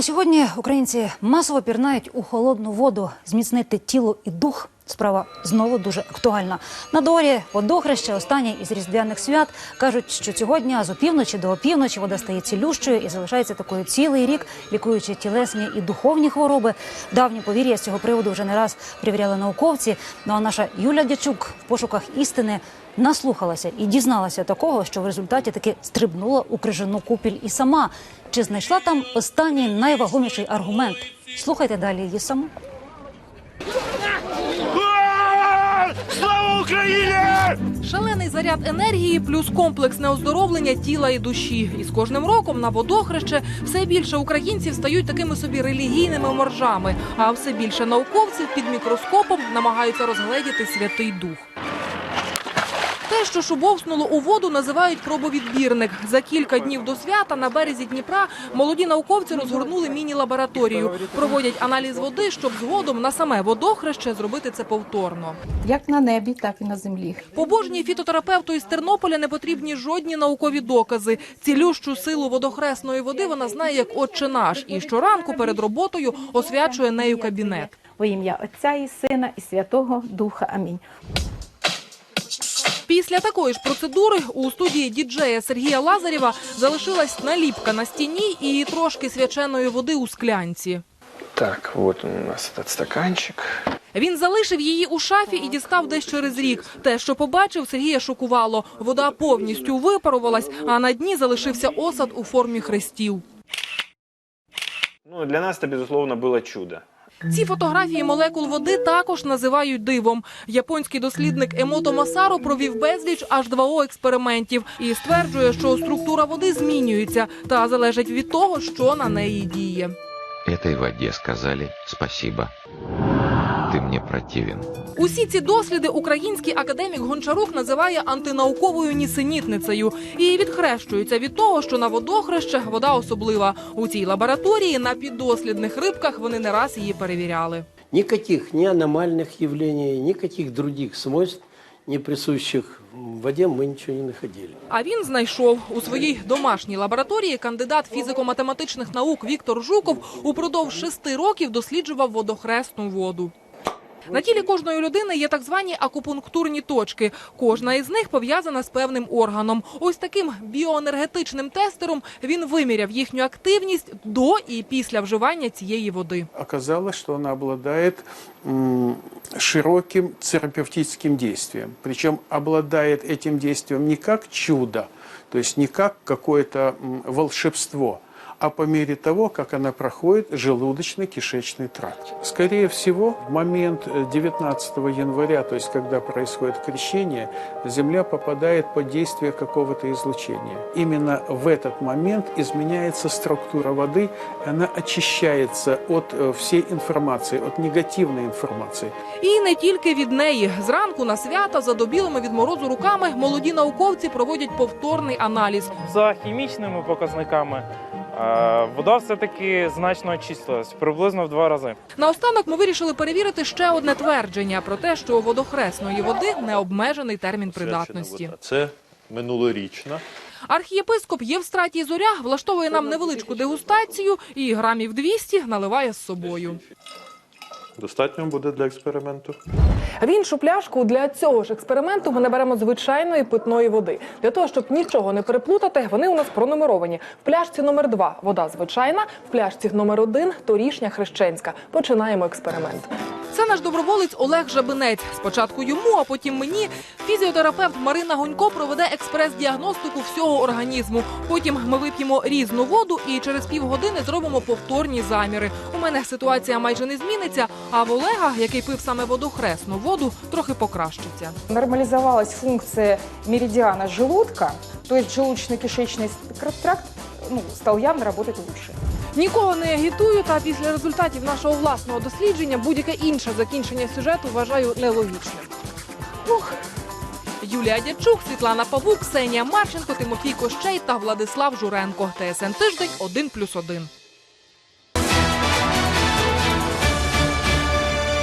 а сьогодні українці масово пірнають у холодну воду. Зміцнити тіло і дух. Справа знову дуже актуальна. На дворі водохреща, останнє із різдвяних свят. кажуть, що цього дня з опівночі до опівночі вода стає цілющою і залишається такою цілий рік, лікуючи тілесні і духовні хвороби. Давні повір'я з цього приводу вже не раз перевіряли науковці. Ну а наша Юля Дячук в пошуках істини наслухалася і дізналася такого, що в результаті таки стрибнула у крижану купіль і сама. Чи знайшла там останній найвагоміший аргумент? Слухайте далі її саму. А! Слава Україні! Шалений заряд енергії плюс комплексне оздоровлення тіла і душі. І з кожним роком на водохреще все більше українців стають такими собі релігійними моржами, а все більше науковців під мікроскопом намагаються розгледіти святий дух. Те, що шубовснуло у воду, називають пробовідбірник. За кілька днів до свята на березі Дніпра молоді науковці розгорнули міні-лабораторію. Проводять аналіз води, щоб згодом на саме водохреще зробити це повторно. як на небі, так і на землі. Побожній фітотерапевту із Тернополя не потрібні жодні наукові докази. Цілющу силу водохресної води вона знає як отче наш, і щоранку перед роботою освячує нею кабінет. Во ім'я Отця і Сина і Святого Духа. Амінь. Після такої ж процедури у студії діджея Сергія Лазарєва залишилась наліпка на стіні і трошки свяченої води у склянці. Так, вот он у нас этот стаканчик. Він залишив її у шафі і дістав десь через рік. Те, що побачив, Сергія шокувало. Вода повністю випарувалась, а на дні залишився осад у формі хрестів. Ну, для нас это, безусловно, было чудо. Ці фотографії молекул води також називають дивом. Японський дослідник Емото Масаро провів безліч H2O експериментів і стверджує, що структура води змінюється та залежить від того, що на неї діє. Этой воде сказали спасибо Ты мне противен. Усі ці досліди український академік Гончарук називає антинауковою нісенітницею і відхрещується від того, що на водохреще вода особлива. У цій лабораторії на піддослідних рибках вони не раз її перевіряли. Никаких ни аномальных явлений, никаких других свойств, не присущих в воде, мы ничего не находили. А він знайшов у своїй домашній лабораторії кандидат фізико-математичних наук Віктор Жуков упродовж шести років досліджував водохресну воду. На тілі кожної людини є так звані акупунктурні точки. Кожна із них пов'язана з певним органом. Ось таким біоенергетичним тестером він виміряв їхню активність до і після вживання цієї води. оказалось, что она обладает м, широким терапевтическим действием. Причем обладает этим действием не как чудо, то есть не как какое-то волшебство, а по мере того, как она проходит желудочно-кишечный тракт. Скорее всего, в момент э, 19 января, то есть когда происходит крещение, Земля попадает под действие какого-то излучения. Именно в этот момент изменяется структура воды, и она очищается от э, всей информации, от негативной информации. І не тільки від неї. Зранку на свята за добілими від морозу руками молоді науковці проводять повторний аналіз. За хімічними показниками е, вода все-таки значно очистилась, приблизно в два рази. Наостанок ми вирішили перевірити ще одне твердження про те, що у водохресної води необмежений термін придатності. Це минулорічна. Архієпископ Євстратій Зоря влаштовує нам невеличку дегустацію і грамів 200 наливає з собою. Достатньо буде для експерименту. В іншу пляшку для цього ж експерименту ми наберемо звичайної питної води. Для того, щоб нічого не переплутати, вони у нас пронумеровані. В пляшці номер 2 вода звичайна, в пляшці номер 1 торішня хрещенська. Починаємо експеримент. Це наш доброволець Олег Жабинець. Спочатку йому, а потім мені. Фізіотерапевт Марина Гонько проведе експрес-діагностику всього організму. Потім ми вип'ємо різну воду і через півгодини зробимо повторні заміри. У мене ситуація майже не зміниться, а в Олега, який пив саме водохресну воду, трохи покращиться. Нормализовалась функция меридиана желудка, то есть желудочно-кишечный тракт ну, стал явно работать лучше. Нікого не агітую, та після результатів нашого власного дослідження будь-яке інше закінчення сюжету вважаю нелогічним. Юлія Дячук, Світлана Павук, Ксенія Марченко, Тимофій Кощей та Владислав Журенко. ТСН тиждень 1+,1.